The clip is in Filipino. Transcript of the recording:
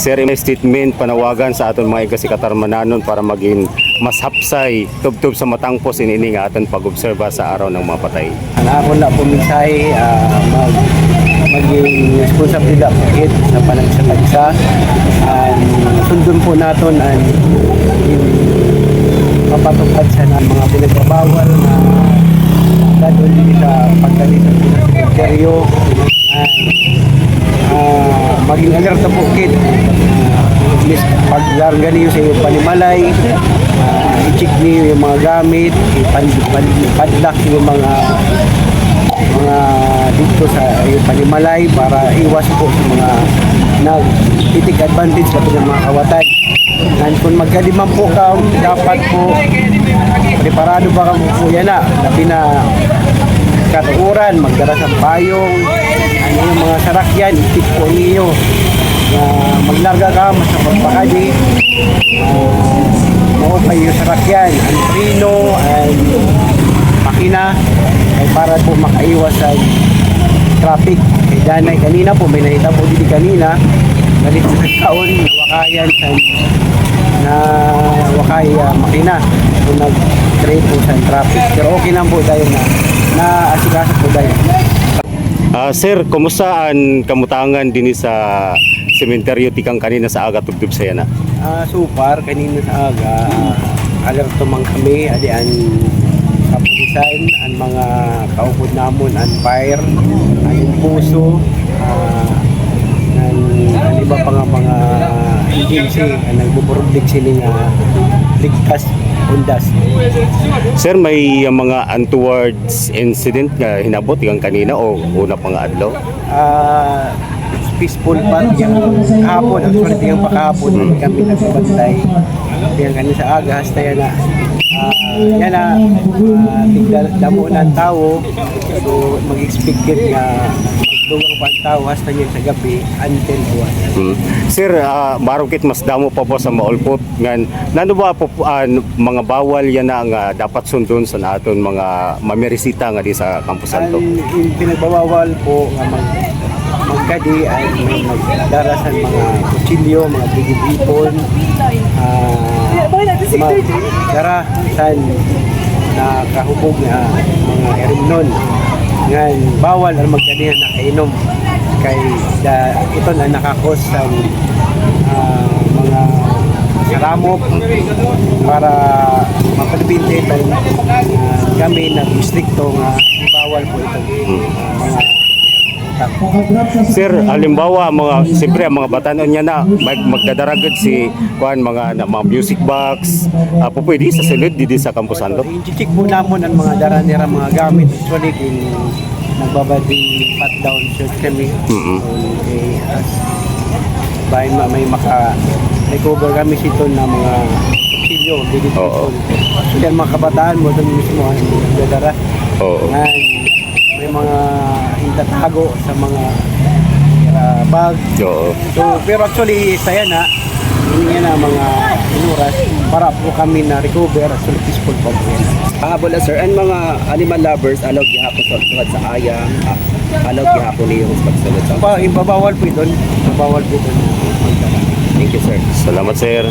Sir, may statement panawagan sa aton mga ikasikatarmananon para maging mas hapsay tubtub sa matangpos inini nga aton pag-obserba sa araw ng mga patay. Ang ako na po mensahe, ah, mag, maging responsibilidad po kit sa panagsa and sundon po natin ang mapatupad sa mga pinagbabawal na dadon din sa pagdali sa cemeteryo and ah, maging alerta po at least pag niyo sa iyong panimalay ah, i-check niyo yung mga gamit ipadlock yung mga mga dito sa yung panimalay para iwas po sa mga nag-take advantage ng mga kawatan. And kung magkaliman po ka, dapat po preparado ba ka po yan na. Labi na katuuran, magdala sa payong, yung mga sarakyan, itip po niyo. Na maglarga ka, mas pagpakadi. Uh, maupay yung sarakyan, ang prino, and makina ay para po makaiwas sa traffic. Kay Danay kanina po, may nakita po dito kanina, galit sa taon na wakayan sa na wakay ah, makina kung nag-trade po sa traffic. Pero okay lang po tayo na na-asikaso po tayo. Ah, sir, kumusta ang kamutangan din sa sementeryo tikang kanina sa aga tubtub sa yana? Ah, so far, kanina sa aga, uh, alerto man kami, adi ang kapulisan, ang mga kaupod namon, ang fire, ang puso, ah, ang, ang iba pa nga mga agency, ang nagbuburugdig sila nga ligtas undas. Sir, may ah, mga untowards incident nga hinabot tikang kanina o una pang adlaw? Ah, peaceful pa yung hapon, actually yung pakahapon, hindi kami nagbabantay. Yung kanina sa aga, hasta yan na Ah, yan na, uh, tigda damo ng tao, so mag-expect yun nga magdugang pa ang tao hasta yun sa gabi until buwan. Hmm. Sir, uh, marukit mas damo pa po sa maulpot ngan nano ba po ah, mga bawal yan na nga dapat sundon sa naton mga mamirisita nga di sa Campo Santo. Ang pinagbawawal po nga mag magkadi ay magdarasan mga kutsilyo, mga bigibipon, ah, magdara san na kahubog nga mga erimnon. Ngan bawal ang magkadi na kainom. Kay da, ito na nakakos sa ah, mga karamok para mapalibinte tayo uh, kami na distrikto nga bawal po ito mga Sir, halimbawa mga siyempre mga batanon niya na mag magdadaragad si kuan mga na, mga music box uh, po pwede sa silid didi sa Campo Santo. i-check po namon ang mga daranira mga gamit actually kung nagbabadi pat down search kami Mhm. okay, as by ma- may maka recover kami sito na mga kutsilyo dito Oo. so yan mga kabataan mo doon mismo ang nagdadara Oo. Yan, may mga itatago sa mga uh, bag. Oo. So, pero actually, saya na, hindi na mga inuras para po kami na recover at so peaceful po po yan. Pahabol na sir, and mga animal lovers, alaw gihapon sa tuwad sa ayang, ah, alaw gihapon niyo sa pagsunod sa. Pa, ibabawal po doon. Ibabawal po doon. Thank you sir. Salamat sir.